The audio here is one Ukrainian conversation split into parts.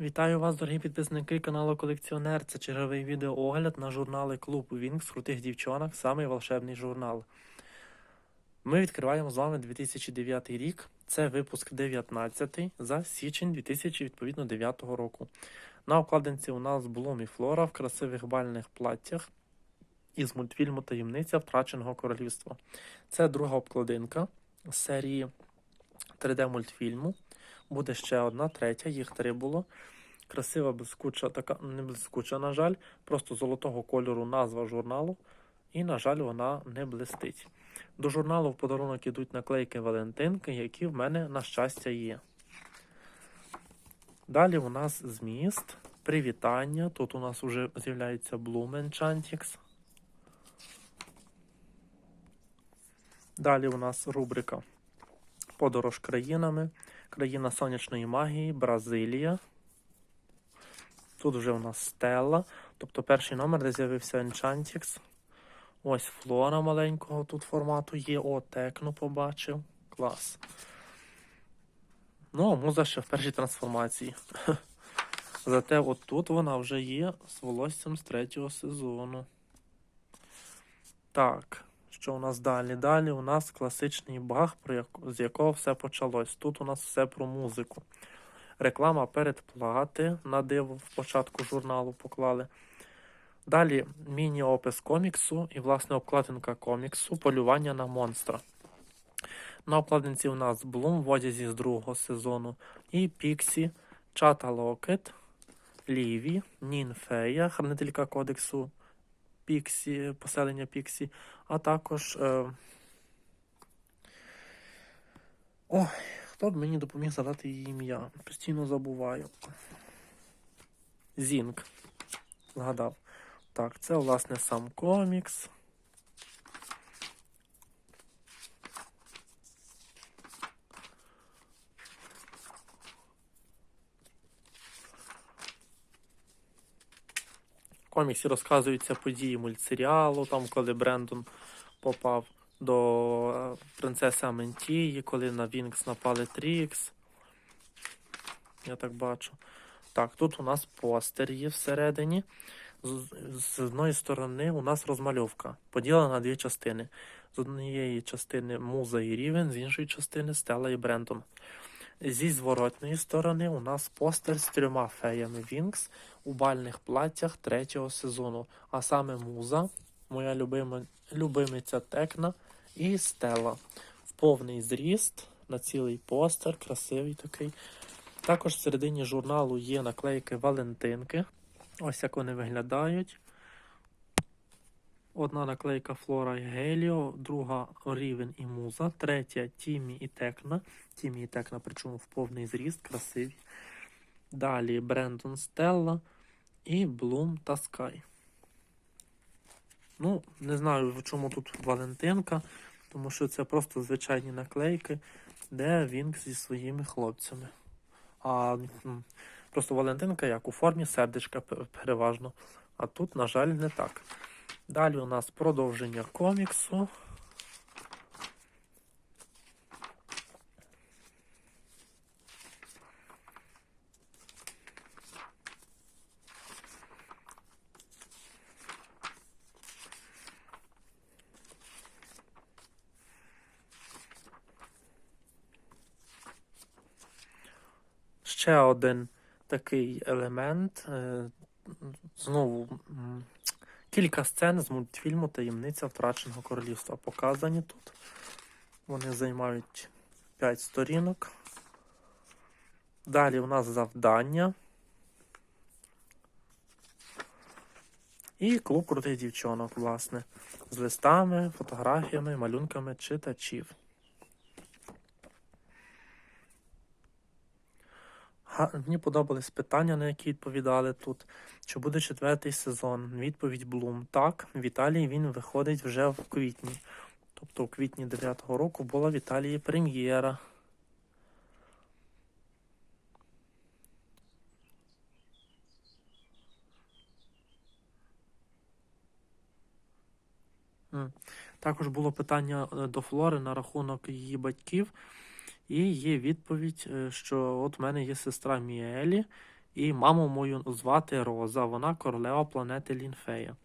Вітаю вас, дорогі підписники каналу Колекціонер. Це черговий відеоогляд на журнали Клуб Вінкс крутих дівчонок, самий волшебний журнал. Ми відкриваємо з вами 2009 рік. Це випуск 19 за січень 2009 року. На обкладинці у нас Блум Флора в красивих бальних платтях із мультфільму Таємниця втраченого королівства. Це друга обкладинка серії 3D мультфільму. Буде ще одна, третя, їх три було. Красива, блискуча, така не блискуча, на жаль, просто золотого кольору назва журналу. І, на жаль, вона не блистить. До журналу в подарунок ідуть наклейки Валентинки, які в мене, на щастя, є. Далі у нас зміст, привітання. Тут у нас вже з'являється Bloom Enchantix. Далі у нас рубрика Подорож країнами. Країна сонячної магії, Бразилія. Тут вже у нас Стелла. Тобто перший номер, де з'явився Enchantix. Ось флора маленького тут формату є. О, Текно побачив. Клас. Ну, муза ще в першій трансформації. Зате от тут вона вже є з волоссям з третього сезону. Так. Що у нас далі? Далі у нас класичний баг, з якого все почалось. Тут у нас все про музику. Реклама передплати на диво в початку журналу поклали. Далі міні-опис коміксу і, власне, обкладинка коміксу Полювання на монстра. На обкладинці у нас Блум в одязі з другого сезону. І Піксі, Чата Локет, Ліві, Нінфея, хранителька кодексу. Піксі, поселення Піксі, а також. Е... Ой, хто б мені допоміг задати її ім'я? Постійно забуваю. Зінк. Згадав. Так, це, власне, сам комікс. Коміксі розказуються події мультсеріалу, там, коли Брендон попав до е, принцеси Аментії, коли на Вінкс напали Трікс. Я так бачу. Так, тут у нас постер є всередині. З, одної сторони у нас розмальовка, поділена на дві частини. З однієї частини Муза і Рівен, з іншої частини Стелла і Брендон. Зі зворотної сторони у нас постер з трьома феями Вінкс у бальних платтях третього сезону, а саме Муза, моя любима, любимиця Текна і Стелла. В повний зріст на цілий постер, красивий такий. Також в середині журналу є наклейки Валентинки. Ось як вони виглядають. Одна наклейка Флора і Геліо, друга Рівен і Муза, третя Тімі і Текна. Тімі і Текна, причому в повний зріст, красиві. Далі Брендон Стелла і Блум та Скай. Ну, не знаю, в чому тут Валентинка, тому що це просто звичайні наклейки, де Вінк зі своїми хлопцями. А просто Валентинка як у формі сердечка переважно. А тут, на жаль, не так. Далі у нас продовження коміксу. Ще один такий елемент. е, Знову кілька сцен з мультфільму Таємниця втраченого королівства показані тут. Вони займають 5 сторінок. Далі у нас завдання. І клуб крутих дівчонок, власне, з листами, фотографіями, малюнками читачів. Мені подобались питання, на які відповідали тут. Чи буде четвертий сезон? Відповідь Блум. Так, в Італії він виходить вже в квітні. Тобто у квітні 9-го року була в Італії прем'єра. Також було питання е, до Флори на рахунок її батьків. І є відповідь, е, що от в мене є сестра Міелі, І маму мою звати Роза, вона королева планети Лінфея.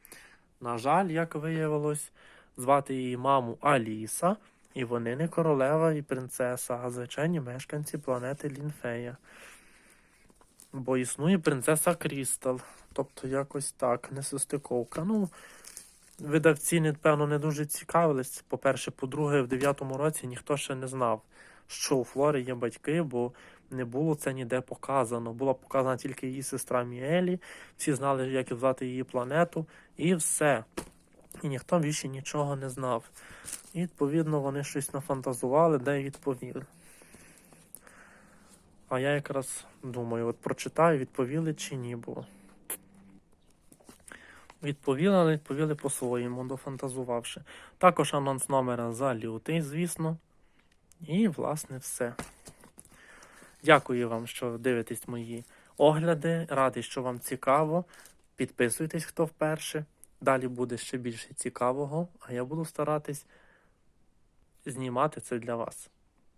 На жаль, як виявилось, звати її маму Аліса, і вони не королева і принцеса, а звичайні мешканці планети Лінфея. Бо існує принцеса Крістал. Тобто якось так, несостиковка. Ну, видавці, напевно, не дуже цікавились. По-перше, по-друге, в 9-му році ніхто ще не знав, що у Флори є батьки, бо не було це ніде показано. Була показана тільки її сестра Міелі, всі знали, як звати її планету, і все. І ніхто більше нічого не знав. І, відповідно, вони щось нафантазували, де й відповіли. А я якраз думаю, от прочитаю, відповіли чи ні, бо відповіли, але відповіли по-своєму, дофантазувавши. Також анонс номера за лютий, звісно. І, власне, все. Дякую вам, що дивитесь мої огляди. Радий, що вам цікаво. Підписуйтесь, хто вперше. Далі буде ще більше цікавого, а я буду старатись знімати це для вас.